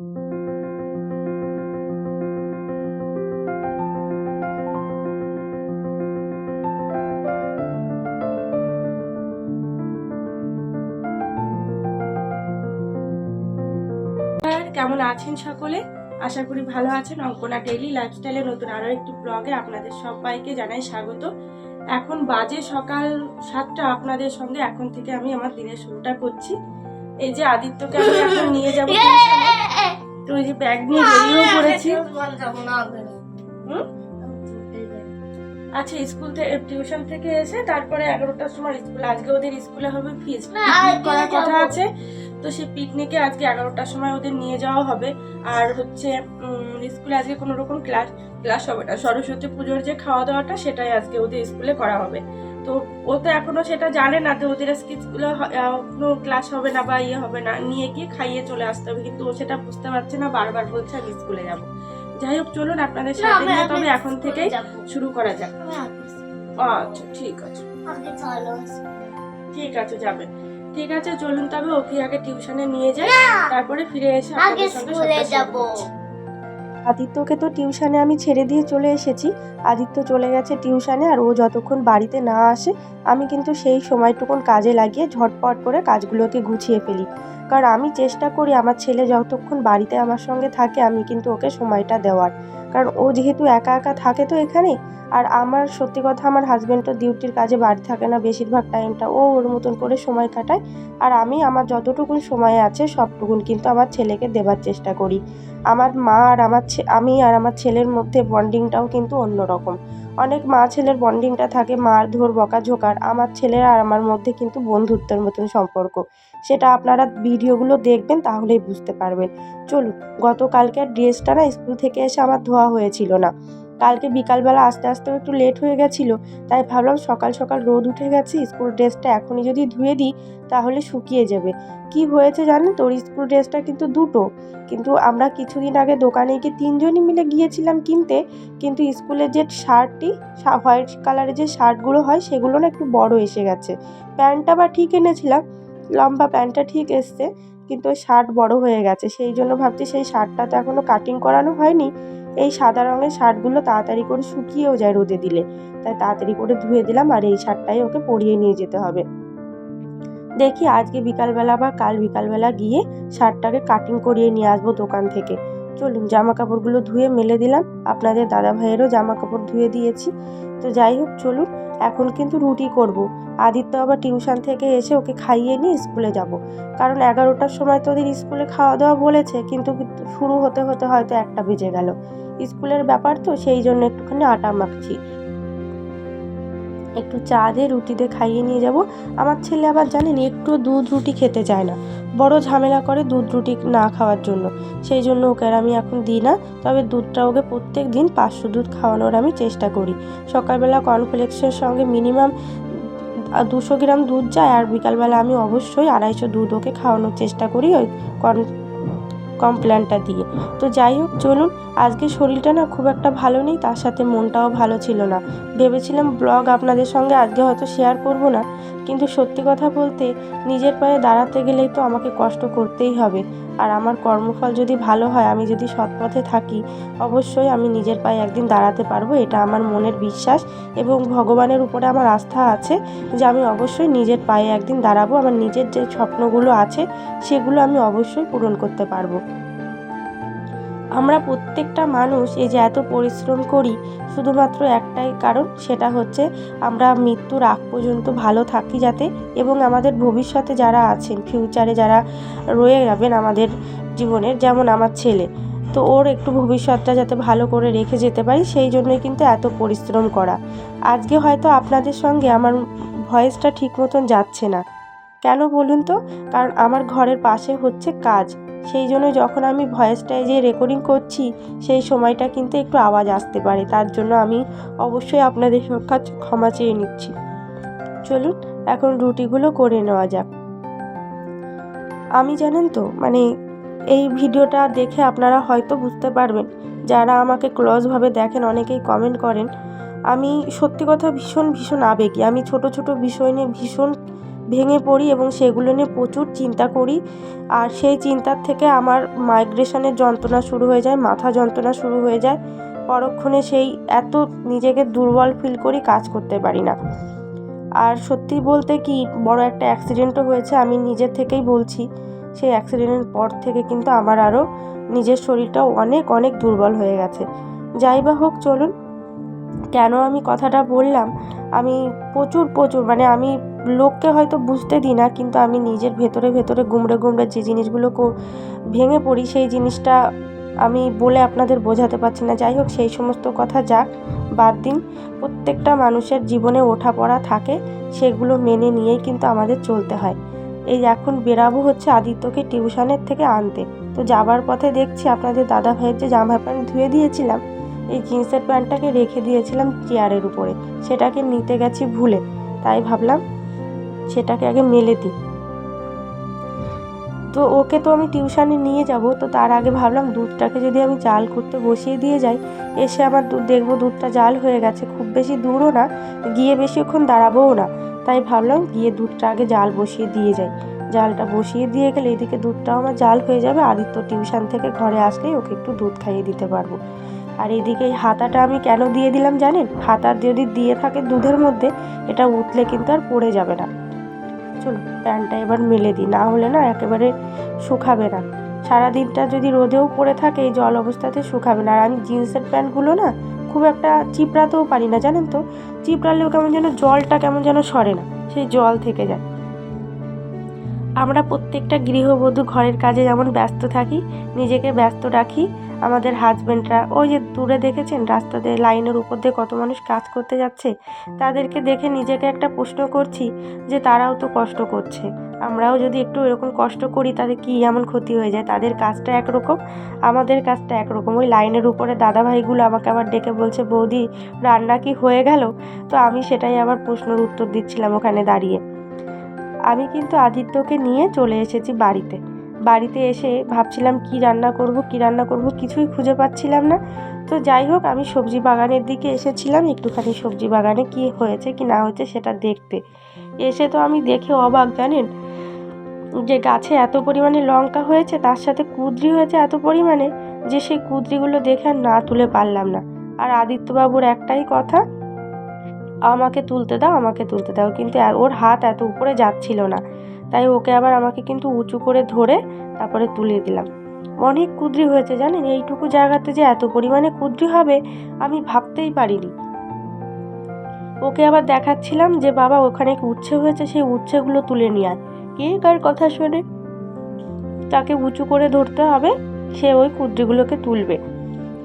কেমন আছেন সকলে? আশা করি ভালো আছেন। অঙ্কনা ডেইলি লাইফস্টাইলের নতুন আরও একটি ব্লগে আপনাদের সবাইকে জানাই স্বাগত। এখন বাজে সকাল সাতটা আপনাদের সঙ্গে এখন থেকে আমি আমার দিনের শুরুটা করছি। এই যে আদিত্যকে আমি এখন নিয়ে যাব। তো ওই যে ব্যাগ নিয়ে বেরিয়েও পড়েছি হুম? আচ্ছা স্কুল থেকে টিউশন থেকে এসে তারপরে এগারোটার সময় স্কুল আজকে ওদের স্কুলে হবে ফিস আজকে করার কথা আছে। তো সেই পিকনিকে আজকে এগারোটার সময় ওদের নিয়ে যাওয়া হবে। আর হচ্ছে স্কুলে আজকে কোনো রকম ক্লাস ক্লাস হবে না। সরস্বতী পুজোর যে খাওয়া দাওয়াটা সেটাই আজকে ওদের স্কুলে করা হবে। তো ও তো এখনও সেটা জানে না যে ওদের আজকে স্কুলে কোনো ক্লাস হবে না বা ইয়ে হবে না। নিয়ে গিয়ে খাইয়ে চলে আসতে হবে। কিন্তু ও সেটা বুঝতে পারছে না বারবার বলছে আমি স্কুলে যাব। যাই হোক চলুন আপনাদের সাথে নিয়ে তবে এখন থেকেই শুরু করা যাক। আচ্ছা ঠিক আছে। ঠিক আছে যাবে। ঠিক আছে চলুন তবে ওকে আগে টিউশনে নিয়ে যাই তারপরে ফিরে এসে আগে স্কুলে যাব। আদিত্যকে তো টিউশনে আমি ছেড়ে দিয়ে চলে এসেছি। আদিত্য চলে গেছে টিউশনে আর ও যতক্ষণ বাড়িতে না আসে আমি কিন্তু সেই সময়টুকুন কাজে লাগিয়ে ঝটপট করে কাজগুলোকে গুছিয়ে ফেলি। কারণ আমি চেষ্টা করি আমার ছেলে যতক্ষণ বাড়িতে আমার সঙ্গে থাকে, আমি কিন্তু ওকে সময়টা দেওয়ার। কারণ ও যেহেতু একা একা থাকে তো এখানে, আর আমার সত্যি কথা আমার হাজব্যান্ড তো ডিউটির কাজে বাড়ি থাকে না, বেশিরভাগ টাইমটা ও ওর মতন করে সময় কাটায়। আর আমি আমার যতটুকুন সময় আছে, সবটুকুন কিন্তু আমার ছেলেকে দেবার চেষ্টা করি। আমার মা আর আমার আমি আর আমার ছেলের মধ্যে বন্ডিংটাও কিন্তু অন্যরকম। অনেক মা ছেলের বন্ডিংটা থাকে, মার ধর, বকাঝোকার, আমার ছেলের আর আমার মধ্যে কিন্তু বন্ধুত্বের মতন সম্পর্ক। সেটা আপনারা ভিডিওগুলো দেখবেন তাহলেই বুঝতে পারবেন। চলুন গতকালকের ড্রেসটা না স্কুল থেকে এসে আমার ধোয়া হয়েছিল না। কালকে বিকালবেলা আস্তে আস্তেও একটু লেট হয়ে গেছিল, তাই ভাবলাম সকাল সকাল রোদ উঠে গেছে, স্কুল ড্রেসটা এখনই যদি ধুয়ে দিই তাহলে শুকিয়ে যাবে। কি হয়েছে জানেন? তোর স্কুল ড্রেসটা কিন্তু দুটো। কিন্তু আমরা কিছুদিন আগে দোকানে গিয়ে তিনজনই মিলে গিয়েছিলাম কিনতে, কিন্তু স্কুলের যে শার্টটি হোয়াইট কালারের যে শার্টগুলো হয় সেগুলো না একটু বড় এসে গেছে। প্যান্টটা বা ঠিক এনেছিলাম লম্বা প্যান্টটা ঠিক এসছে, কিন্তু ওই শার্ট বড় হয়ে গেছে। সেই জন্য ভাবছি সেই শার্টটা তো এখনও কাটিং করানো হয়নি। এই সাদা রঙের শার্টগুলো তাড়াতাড়ি করে শুকিয়েও যায় রোদে দিলে। তাই তাড়াতাড়ি করে ধুয়ে দিলাম আর এই শার্টটাই ওকে পরিয়ে নিয়ে যেতে হবে। দেখি আজকে বিকালবেলা বা কাল বিকালবেলা গিয়ে শার্টটাকে কাটিং করিয়ে নিয়ে আসব দোকান থেকে। চলুন জামা কাপড়গুলো ধুয়ে মেলে দিলাম আপনাদের দাদা ভাইয়েরও জামা কাপড় ধুয়ে দিয়েছি তো যাই হোক, চলুন, এখন কিন্তু রুটি করব। আদিত্য আবার টিউশন থেকে এসে ওকে খাইয়ে নিয়ে স্কুলে যাব। কারণ এগারোটার সময় তো ওদের স্কুলে খাওয়া দাওয়া বলেছে, কিন্তু শুরু হতে হতে হয়তো একটা বেজে গেল স্কুলের ব্যাপার তো, সেই জন্য একটুখানি আটা মাখছি একটু চা দিয়ে রুটি দিয়ে খাইয়ে নিয়ে যাব। আমার ছেলে আবার জানেন একটু দুধ রুটি খেতে চায় না। বড় ঝামেলা করে দুধ রুটি না খাওয়ার জন্য। সেই জন্য ওকে আর আমি এখন দিই না, তবে দুধটা ওকে প্রত্যেক দিন পাঁচশো দুধ খাওয়ানোর আমি চেষ্টা করি। সকালবেলা কর্নফ্লেক্সের সঙ্গে মিনিমাম দুশো গ্রাম দুধ যায়, আর বিকালবেলা আমি অবশ্যই আড়াইশো দুধ ওকে খাওয়ানোর চেষ্টা করি ওই কর্ন কমপ্ল্যানটা দিয়ে। তো যাই হোক, চলুন, আজকে শরীরটা না খুব একটা ভালো নেই, তার সাথে মনটাও ভালো ছিল না। ভেবেছিলাম ব্লগ আপনাদের সঙ্গে আজকে হয়তো শেয়ার করব না। কিন্তু সত্যি কথা বলতে নিজের পায়ে দাঁড়াতে গেলেই তো আমাকে কষ্ট করতেই হবে। আর আমার কর্মফল যদি ভালো হয়, আমি যদি সৎ পথে থাকি, অবশ্যই আমি নিজের পায়ে একদিন দাঁড়াতে পারব, এটা আমার মনের বিশ্বাস এবং ভগবানের উপরে আমার আস্থা আছে যে আমি অবশ্যই নিজের পায়ে একদিন দাঁড়াবো, আমার নিজের যে স্বপ্নগুলো আছে, সেগুলো আমি অবশ্যই পূরণ করতে পারব। আমরা প্রত্যেকটা মানুষ এই যে এত পরিশ্রম করি, শুধুমাত্র একটাই কারণ, সেটা হচ্ছে আমরা মৃত্যুর আগ পর্যন্ত ভালো থাকি যাতে এবং আমাদের ভবিষ্যতে যারা আছেন ফিউচারে যারা রয়ে যাবেন আমাদের জীবনের, যেমন আমার ছেলে, তো ওর একটু ভবিষ্যৎটা যাতে ভালো করে রেখে যেতে পারি, সেই জন্যই কিন্তু এত পরিশ্রম করা। আজকে হয়তো আপনাদের সঙ্গে আমার ভয়েসটা ঠিক মতন যাচ্ছে না। কেন বলুন তো? কারণ আমার ঘরের পাশে হচ্ছে কাজ। সেই জন্য যখন আমি ভয়েসটায় যে রেকর্ডিং করছি, সেই সময়টা কিন্তু একটু আওয়াজ আসতে পারে। তার জন্য আমি অবশ্যই আপনাদের কাছে ক্ষমা চেয়ে নিচ্ছি। চলুন, এখন রুটিগুলো করে নেওয়া যাক। আমি জানেন তো মানে এই ভিডিওটা দেখে আপনারা হয়তো বুঝতে পারবেন, যারা আমাকে ক্লোজভাবে দেখেন, অনেকেই কমেন্ট করেন। আমি সত্যি কথা ভীষণ ভীষণ আবেগী। আমি ছোট ছোট বিষয় নিয়ে ভীষণ ভেঙে পড়ি এবং সেগুলো নিয়ে প্রচুর চিন্তা করি। আর সেই চিন্তার থেকে আমার মাইগ্রেশনের যন্ত্রণা শুরু হয়ে যায়, মাথা যন্ত্রণা শুরু হয়ে যায়। পরক্ষণে সেই এত নিজেকে দুর্বল ফিল করি, কাজ করতে পারি না। আর সত্যি বলতে কি, বড় একটা অ্যাক্সিডেন্টও হয়েছে, আমি নিজের থেকেই বলছি, সেই অ্যাক্সিডেন্টের পর থেকে কিন্তু আমার আরও নিজের শরীরটাও অনেক অনেক দুর্বল হয়ে গেছে। যাই বা হোক, চলুন। কেন আমি কথাটা বললাম? আমি প্রচুর প্রচুর মানে আমি লোককে হয়তো বুঝতে দিই না, কিন্তু আমি নিজের ভেতরে ভেতরে গুমড়ে গুমড়ে যে জিনিসগুলো ভেঙে পড়ি, সেই জিনিসটা আমি বলে আপনাদের বোঝাতে পারছি না। যাই হোক, সেই সমস্ত কথা যাক, বাদ দিন। প্রত্যেকটা মানুষের জীবনে ওঠা পড়া থাকে, সেগুলো মেনে নিয়েই কিন্তু আমাদের চলতে হয়। এই এখন বেরাবো হচ্ছে আদিত্যকে টিউশনের থেকে আনতে। তো যাবার পথে দেখছি আপনাদের দাদা ভাইয়ের যে জামা প্যান্ট ধুয়ে দিয়েছিলাম, এই জিন্সের প্যান্টটাকে রেখে দিয়েছিলাম চেয়ারের উপরে। সেটাকে নিতে গেছি ভুলে। তাই ভাবলাম সেটাকে আগে মেলে দিই। তো ওকে তো আমি টিউশানে নিয়ে যাব, তো তার আগে ভাবলাম দুধটাকে যদি আমি জাল করতে বসিয়ে দিয়ে যাই, এসে আমার দুধ দেখব দুধটা জাল হয়ে গেছে, খুব বেশি দূরও না, গিয়ে বেশিক্ষণ দাঁড়াবোও না। তাই ভাবলাম গিয়ে দুধটা আগে জাল বসিয়ে দিয়ে যাই। জালটা বসিয়ে দিয়ে গেলে এদিকে দুধটাও আমার জাল হয়ে যাবে, আদিত্য টিউশন থেকে ঘরে আসলেই ওকে একটু দুধ খাইয়ে দিতে পারব। আর এদিকে এই হাতাটা আমি কেন দিয়ে দিলাম জানেন? হাতা যদি দিয়ে থাকে দুধের মধ্যে, এটা উঠলে কিন্তু আর পড়ে যাবে না। চলো প্যান্টটা এবার মেলে দিই। না হলে না একেবারে শুকাবে না। সারাদিনটা যদি রোদেও পড়ে থাকে, এই জল অবস্থাতে শুকাবে না। আর আমি জিন্সের প্যান্টগুলো না খুব একটা চিপড়াতেও পারি না, জানেন তো? চিপড়ালেও কেমন যেন জলটা কেমন যেন সরে না, সেই জল থেকে যায়। আমরা প্রত্যেকটা গৃহবধূ ঘরের কাজে যেমন ব্যস্ত থাকি, নিজেকে ব্যস্ত রাখি আমাদের হাজব্যান্ডরা ওই যে দূরে দেখেছেন, রাস্তাতে, লাইনের উপর দিয়ে কত মানুষ কাজ করতে যাচ্ছে, তাদেরকে দেখে নিজেকে একটা প্রশ্ন করছি যে তারাও তো কষ্ট করছে। আমরাও যদি একটু এরকম কষ্ট করি তাদের কী এমন ক্ষতি হয়ে যায়? তাদের কাজটা একরকম, আমাদের কাজটা একরকম। ওই লাইনের উপরে দাদাভাইগুলো আমাকে আবার ডেকে বলছে, বৌদি, রান্না কি হয়ে গেল? তো আমি সেটাই আবার প্রশ্নের উত্তর দিচ্ছিলাম ওখানে দাঁড়িয়ে। আমি কিন্তু আদিত্যকে নিয়ে চলে এসেছি বাড়িতে। বাড়িতে এসে ভাবছিলাম কি রান্না করব, কি রান্না করব, কিছুই খুঁজে পাচ্ছিলাম না। তো যাই হোক, আমি সবজি বাগানের দিকে এসেছিলাম, একটুখানি সবজি বাগানে কি হয়েছে, কি না হয়েছে সেটা দেখতে। এসে তো আমি দেখে অবাক, জানেন? যে গাছে এত পরিমাণে লঙ্কা হয়েছে, তার সাথে কুদ্রি হয়েছে এত পরিমাণে, যে সেই কুদ্রিগুলো দেখে আর না তুলে পারলাম না। আর আদিত্যবাবুর একটাই কথা, আমাকে তুলতে দাও, আমাকে তুলতে দাও। কিন্তু ওর হাত এত উপরে যাচ্ছিল না। তাই ওকে আবার আমাকে কিন্তু উঁচু করে ধরে তারপরে তুলে দিলাম। অনেক কুদ্রি হয়েছে জানেন? এইটুকু জায়গাতে যে এত পরিমাণে কুদ্রি হবে, আমি ভাবতেই পারিনি। ওকে আবার দেখাচ্ছিলাম যে, বাবা, ওখানে উচ্ছে হয়েছে? সেই উচ্ছেগুলো তুলে নিয়ে আয়। কে কার কথা শোনে? তাকে উঁচু করে ধরতে হবে, সে ওই কুদ্রিগুলোকে তুলবে।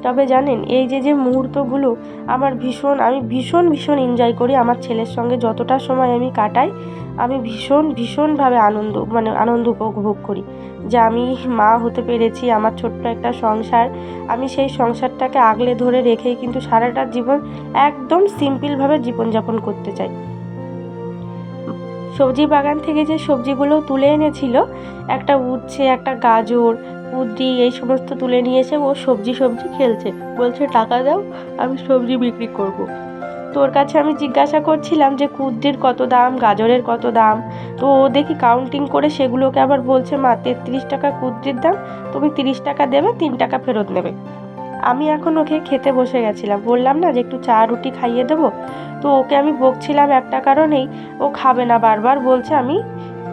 তবে জানেন, এই যে যে মুহূর্তগুলো আমার ভীষণ, আমি ভীষণ ভীষণ এনজয় করি আমার ছেলের সঙ্গে যতটা সময় আমি কাটাই, আমি ভীষণ, ভীষণভাবে আনন্দ মানে আনন্দ উপভোগ করি যে আমি মা হতে পেরেছি, আমার ছোট্ট একটা সংসার। আমি সেই সংসারটাকে আগলে ধরে রেখেই কিন্তু সারাটা জীবন একদম সিম্পলভাবে জীবনযাপন করতে চাই। সবজি বাগান থেকে যে সবজিগুলো তুলে এনেছিল, একটা উচ্ছে, একটা গাজর কুদ্রি এই সমস্ত তুলে নিয়ে এসে ও সবজি সবজি খেলছে। বলছে, টাকা দাও, আমি সবজি বিক্রি করব। তোর কাছে আমি জিজ্ঞাসা করছিলাম যে কুদ্রির কত দাম? গাজরের কত দাম? তো ও দেখি কাউন্টিং করে সেগুলোকে আবার বলছে, মা, তেত্রিশ টাকা কুদ্রির দাম, তুমি তিরিশ টাকা দেবে, তিন টাকা ফেরত নেবে। আমি এখন ওকে খেতে বসে গেছিলাম। বললাম, না, যে একটু চা, রুটি খাইয়ে দেবো। তো ওকে আমি বকছিলাম একটা কারণেই, ও খাবে না বারবার, বলছে, আমি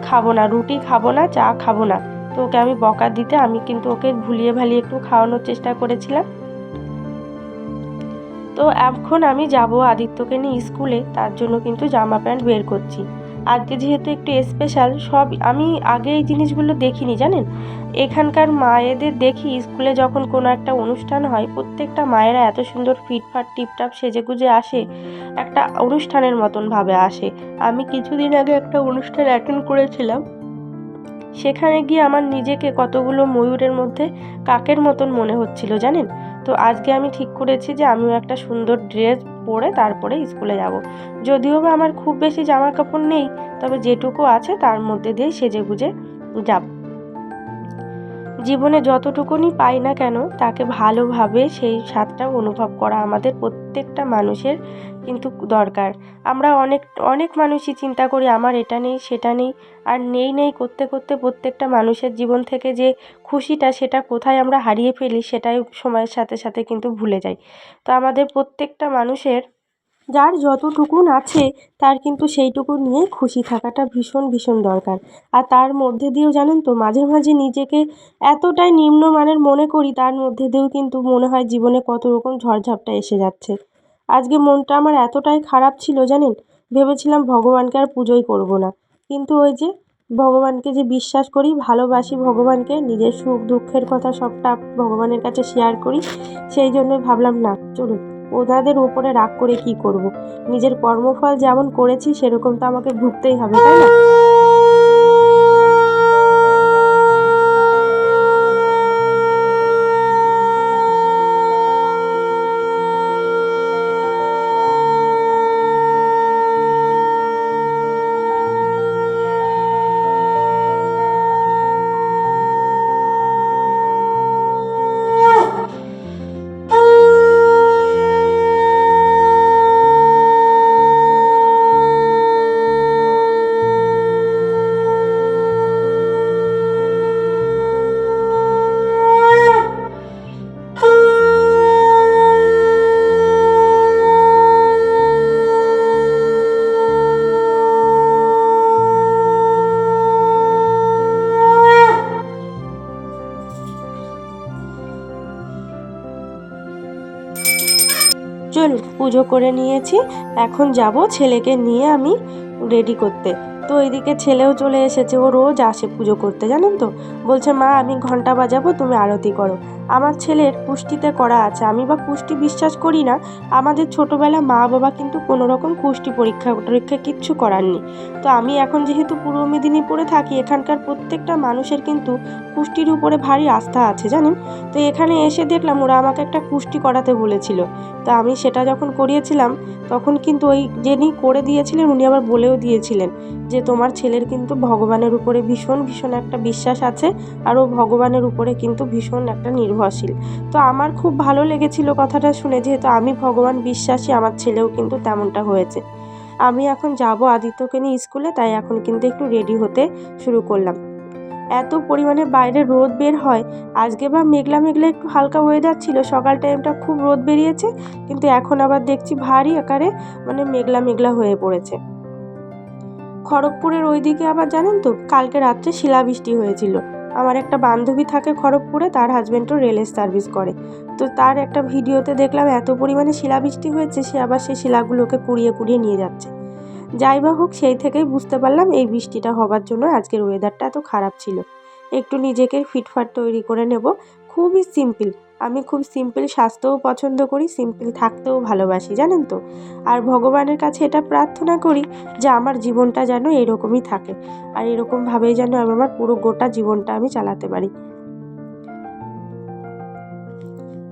খাব না, রুটি খাব না, চা খাব না। তো ওকে আমি বকা দিতে, আমি কিন্তু ওকে ভুলিয়ে ভালিয়ে একটু খাওয়ানোর চেষ্টা করেছিলাম। তো এখন আমি যাব আদিত্যকে নিয়ে স্কুলে, তার জন্য কিন্তু জামা প্যান্ট বের করছি। আজকে যেহেতু একটু স্পেশাল সব আমি আগে এই জিনিসগুলো দেখিনি, জানেন? এখানকার মায়েদের দেখি স্কুলে যখন কোনো একটা অনুষ্ঠান হয়, প্রত্যেকটা মায়েরা এত সুন্দর ফিটফাট, টিপটাপ সেজে গুজে আসে, একটা অনুষ্ঠানের মতন ভাবে আসে। আমি কিছুদিন আগে একটা অনুষ্ঠান অ্যাটেন্ড করেছিলাম। সেখানে গিয়ে আমার নিজেকে কতগুলো ময়ূরের মধ্যে কাকের মতন মনে হচ্ছিল জানেন? তো আজকে আমি ঠিক করেছি যে আমিও একটা সুন্দর ড্রেস পরে তারপরে স্কুলে যাব। যদিও বা আমার খুব বেশি জামা কাপড় নেই, তবে যেটুকু আছে তার মধ্যে দিয়ে সেজে গুজে যাব। জীবনে যতটুকুনি পাই না কেন, তাকে ভালোভাবে সেই স্বাদটা অনুভব করা আমাদের প্রত্যেকটা মানুষের কিন্তু দরকার। আমরা অনেক অনেক মানুষই চিন্তা করি, আমার এটা নেই, সেটা নেই, আর নেই নেই করতে করতে প্রত্যেকটা মানুষের জীবন থেকে যে খুশিটা, সেটা কোথায় আমরা হারিয়ে ফেলি, সেটাই সময়ের সাথে সাথে কিন্তু ভুলে যাই। তো আমাদের প্রত্যেকটা মানুষের যার যতটুকুন আছে, তার কিন্তু সেইটুকু নিয়ে খুশি থাকাটা ভীষণ ভীষণ দরকার। আর তার মধ্যে দিয়েও জানেন তো, মাঝে মাঝে নিজেকে এতটাই নিম্নমানের মনে করি, তার মধ্যে দিয়েও কিন্তু মনে হয় জীবনে কত রকম ঝড়ঝাপটা এসে যাচ্ছে। আজকে মনটা আমার এতটাই খারাপ ছিল জানেন, ভেবেছিলাম ভগবানকে আর পুজোই করব না। কিন্তু ওই যে ভগবানকে যে বিশ্বাস করি, ভালোবাসি ভগবানকে, নিজের সুখ দুঃখের কথা সবটা ভগবানের কাছে শেয়ার করি, সেই জন্যই ভাবলাম না, চলুন। ওনাদের ওপরে রাগ করে কি করব। নিজের কর্মফল যেমন করেছি, সেরকম তো আমাকে ভুগতেই হবে, তাই না পুজো করে নিয়েছি। এখন যাব ছেলেকে নিয়ে আমি রেডি করতে। তো এদিকে ছেলেও চলে এসেছে, ও রোজ আসে পুজো করতে, জানেন তো? বলছে, মা, আমি ঘণ্টা বাজাবো, তুমি আরতি করো। আমার ছেলের কুষ্টিতে করা আছে। আমি বা কুষ্টি বিশ্বাস করি না। আমাদের ছোটোবেলা মা বাবা কিন্তু কোনো রকম কুষ্টি পরীক্ষা টরীক্ষা কিচ্ছু করাননি। তো আমি এখন যেহেতু পূর্ব মেদিনীপুরে থাকি, এখানকার প্রত্যেকটা মানুষের কিন্তু কুষ্টির উপরে ভারী আস্থা আছে, জানেন? তো এখানে এসে দেখলাম, ওরা আমাকে একটা কুষ্টি করাতে বলেছিল। তো আমি সেটা যখন করিয়েছিলাম, তখন কিন্তু ওই যিনি করে দিয়েছিলেন, উনি আবার বলেও দিয়েছিলেন যে তোমার ছেলের কিন্তু ভগবানের উপরে ভীষণ ভীষণ একটা বিশ্বাস আছে আর ও ভগবানের উপরে কিন্তু ভীষণ একটা নির্ভরশীল। তো আমার খুব ভালো লেগেছিল কথাটা শুনে, যেহেতু আমি ভগবান বিশ্বাসী, আমার ছেলেও কিন্তু তেমনটা হয়েছে। আমি এখন যাব আদিত্যকে নিয়ে স্কুলে, তাই এখন কিন্তু একটু রেডি হতে শুরু করলাম। এত পরিমাণে বাইরে রোদ বের হয়, আজকে বা মেঘলা মেঘলা একটু হালকা ওয়েদার ছিল, সকাল টাইমটা খুব রোদ বেরিয়েছে, কিন্তু এখন আবার দেখছি ভারী আকারে মানে মেঘলা মেঘলা হয়ে পড়েছে। খড়গপুরের ওই দিকে আবার জানেন তো, কালকে রাত্রে শিলাবৃষ্টি হয়েছিল। আমার একটা বান্ধবী থাকে খড়গপুরে, তার হাজব্যান্ডও রেলের সার্ভিস করে। তো তার একটা ভিডিওতে দেখলাম এত পরিমাণে শিলাবৃষ্টি হয়েছে, সে আবার সেই শিলাগুলোকে কুড়িয়ে কুড়িয়ে নিয়ে যাচ্ছে। যাই বা হোক, সেই থেকেই বুঝতে পারলাম এই বৃষ্টিটা হবার জন্য আজকের ওয়েদারটা এত খারাপ ছিল। একটু নিজেকে ফিটফাট তৈরি করে নেব খুবই সিম্পল। আমি খুব সিম্পল স্বাস্থ্যও পছন্দ করি, সিম্পল থাকতেও ভালোবাসি, জানেন তো? আর ভগবানের কাছে এটা প্রার্থনা করি যে আমার জীবনটা যেন এরকমই থাকে আর এরকমভাবেই যেন আমি আমার পুরো গোটা জীবনটা আমি চালাতে পারি।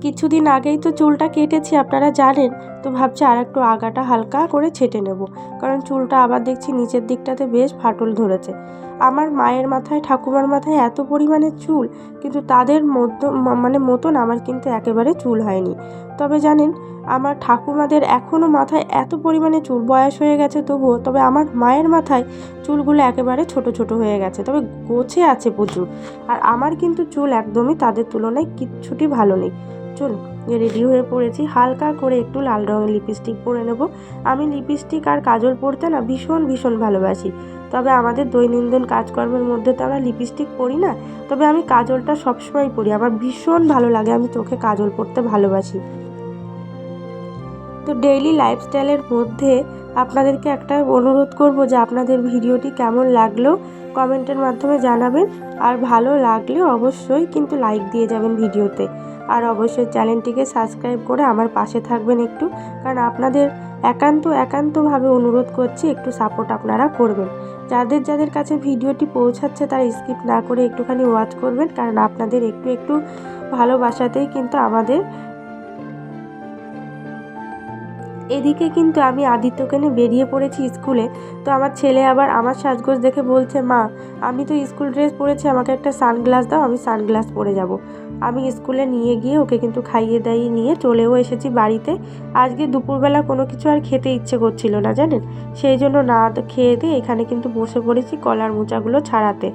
কিছুদিন আগেই তো চুলটা কেটেছি, আপনারা জানেন। তো ভাবছি আর একটু আগাটা হালকা করে ছেটে নেব। কারণ চুলটা আবার দেখছি নিচের দিকটাতে বেশ ফাটল ধরেছে। আমার মায়ের মাথায়, ঠাকুমার মাথায় এত পরিমাণে চুল, কিন্তু তাদের মধ্য মানে মতন আমার কিন্তু একেবারে চুল হয়নি। তবে জানেন, আমার ঠাকুমাদের এখনও মাথায় এত পরিমাণে চুল বয়স হয়ে গেছে তবুও, তবে আমার মায়ের মাথায় চুলগুলো একেবারে ছোট ছোট হয়ে গেছে, তবে গোছে আছে প্রচুর। আর আমার কিন্তু চুল একদমই তাদের তুলনায় কিচ্ছুটি ভালো নেই। চলুন। রেডি হয়ে পড়েছি। হালকা করে একটু লাল রঙের লিপস্টিক পরে নেব। আমি লিপস্টিক আর কাজল পরতে না ভীষণ ভীষণ ভালোবাসি। তবে আমাদের দৈনন্দিন কাজকর্মের মধ্যে তো আমরা লিপস্টিক পরি না। তবে আমি কাজলটা সবসময় পরি। আমার ভীষণ ভালো লাগে, আমি চোখে কাজল পরতে ভালোবাসি। তো ডেইলি লাইফস্টাইলের মধ্যে আপনাদেরকে একটা অনুরোধ করব যে আপনাদের ভিডিওটি কেমন লাগল কমেন্টের মাধ্যমে জানাবেন। আর ভালো লাগলে অবশ্যই কিন্তু লাইক দিয়ে যাবেন ভিডিওতে। আর অবশ্যই চ্যানেলটিকে সাবস্ক্রাইব করে আমার পাশে থাকবেন একটু। কারণ আপনাদের একান্ত, একান্তভাবে অনুরোধ করছি একটু সাপোর্ট আপনারা করবেন। যাদের যাদের কাছে ভিডিওটি পৌঁছাচ্ছে তারা স্কিপ না করে একটুখানি ওয়াচ করবেন। কারণ আপনাদের একটু একটু ভালোবাসাতেই কিন্তু আমাদের এদিকে কিন্তু আমি আদিত্যকে নিয়ে বেরিয়ে পড়েছি স্কুলে। তো আমার ছেলে আবার আমার সাজগোজ দেখে বলছে, মা, আমি তো স্কুল ড্রেস পরেছি, আমাকে একটা সানগ্লাস দাও, আমি সানগ্লাস পরে যাব। আমি স্কুলে নিয়ে গিয়ে ওকে কিন্তু খাইয়ে দাইয়ে নিয়ে চলেও এসেছি বাড়িতে। আজকে দুপুরবেলা কোনো কিছু আর খেতে ইচ্ছে করছিল না, জানেন? সেই জন্য না খেয়ে দিয়ে এখানে কিন্তু বসে পড়েছি কলার মোচাগুলো ছাড়াতে।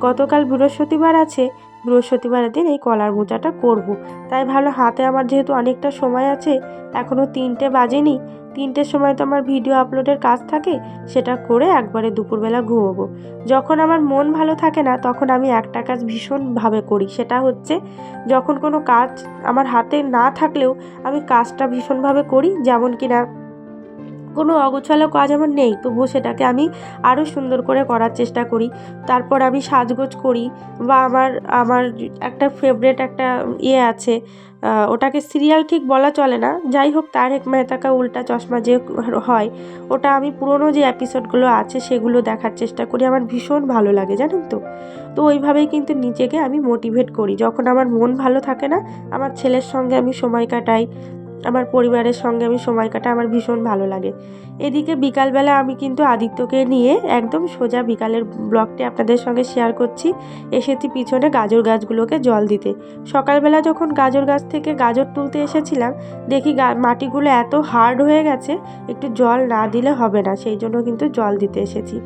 গতকাল বৃহস্পতিবার আছে বৃহস্পতিবারের দিন এই কলার মোচাটা করব। তাই ভালো, হাতে আমার যেহেতু অনেকটা সময় আছে এখনও তিনটে বাজেনি, তিনটের সময় তো আমার ভিডিও আপলোডের কাজ থাকে, সেটা করে একবারে দুপুরবেলা ঘুমোবো যখন আমার মন ভালো থাকে না, তখন আমি একটা কাজ ভীষণভাবে করি, সেটা হচ্ছে যখন কোনো কাজ আমার হাতে না থাকলেও আমি কাজটা ভীষণভাবে করি, যেমন কি না কোনো অগোছালো কাজ আমার নেই, তবুও সেটাকে আমি আরও সুন্দর করে করার চেষ্টা করি। তারপর আমি সাজগোজ করি বা আমার আমার একটা ফেভারেট একটা ইয়ে আছে ওটাকে সিরিয়াল ঠিক বলা চলে না, যাই হোক তারেক মেহতা কা উল্টা চশমা যে হয়, ওটা আমি পুরনো যে এপিসোডগুলো আছে সেগুলো দেখার চেষ্টা করি, আমার ভীষণ ভালো লাগে, জানেন তো? তো ওইভাবেই কিন্তু নিজেকে আমি মোটিভেট করি, যখন আমার মন ভালো থাকে না, আমার ছেলের সঙ্গে আমি সময় কাটাই আমার পরিবারের সঙ্গে আমি সময় কাটা আমার ভীষণ ভালো লাগে। এদিকে বিকালবেলা আমি কিন্তু আদিত্যকে নিয়ে একদম সোজা বিকালের ব্লগটি আপনাদের সঙ্গে শেয়ার করছি। এসেছি পিছনে গাজর গাছগুলোকে জল দিতে। সকালবেলা যখন গাজর গাছ থেকে গাজর তুলতে এসেছিলাম, দেখি মাটিগুলো এত হার্ড হয়ে গেছে, একটু জল না দিলে হবে না, সেই জন্য কিন্তু জল দিতে এসেছি।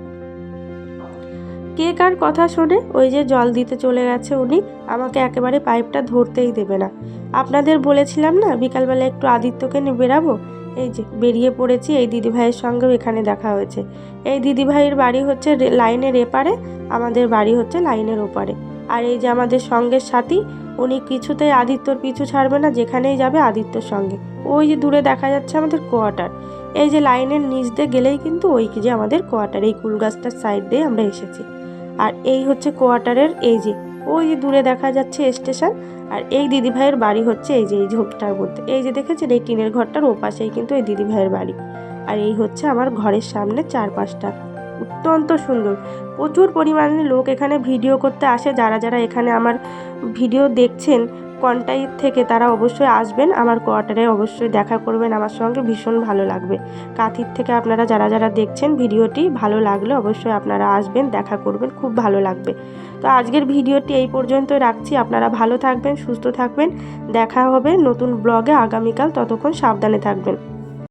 কে কার কথা শোনে? ওই যে জল দিতে চলে গেছে উনি, আমাকে একেবারে পাইপটা ধরতেই দেবে না। আপনাদের বলেছিলাম না, বিকালবেলা একটু আদিত্যকে নিয়ে বেরাবো? এই যে, বেরিয়ে পড়েছি, এই দিদিভাইয়ের সঙ্গেও এখানে দেখা হয়েছে। এই দিদিভাইয়ের বাড়ি হচ্ছে লাইনের এপারে, আমাদের বাড়ি হচ্ছে লাইনের ওপারে। আর এই যে আমাদের সঙ্গের সাথী, উনি কিছুতেই আদিত্যর পিছু ছাড়বে না, যেখানেই যাবে আদিত্যর সঙ্গে। ওই যে দূরে দেখা যাচ্ছে আমাদের কোয়ার্টার। এই যে লাইনের নিচ দিয়ে গেলেই কিন্তু ওই যে আমাদের কোয়ার্টার, এই কুল গাছটার সাইড দিয়ে আমরা এসেছি। আর এই হচ্ছে কোয়ার্টারের এই যে, ওই যে দূরে দেখা যাচ্ছে স্টেশন, আর এই দিদিভাইয়ের বাড়ি হচ্ছে এই যে, এই ঝোপটার মধ্যে। এই যে দেখেছেন, এই টিনের ঘরটার ওপাশেই কিন্তু এই দিদিভাইয়ের বাড়ি। আর এই হচ্ছে আমার ঘরের সামনে চারপাশটা। অত্যন্ত সুন্দর। প্রচুর পরিমাণে লোক এখানে ভিডিও করতে আসে। যারা যারা এখানে আমার ভিডিও দেখছেন কন্টাই থেকে তারা অবশ্যই আসবেন। আমার কোয়ার্টারে অবশ্যই দেখা করবেন। আমার সঙ্গে ভীষণ ভালো লাগবে। কাথির থেকে আপনারা যারা যারা দেখছেন ভিডিওটি ভালো লাগলে অবশ্যই আপনারা আসবেন, দেখা করবেন, খুব ভালো লাগবে। তো আজকের ভিডিওটি এই পর্যন্ত রাখছি। আপনারা ভালো থাকবেন, সুস্থ থাকবেন। দেখা হবে নতুন ব্লগে। আগামীকাল ততক্ষণ সাবধানে থাকবেন।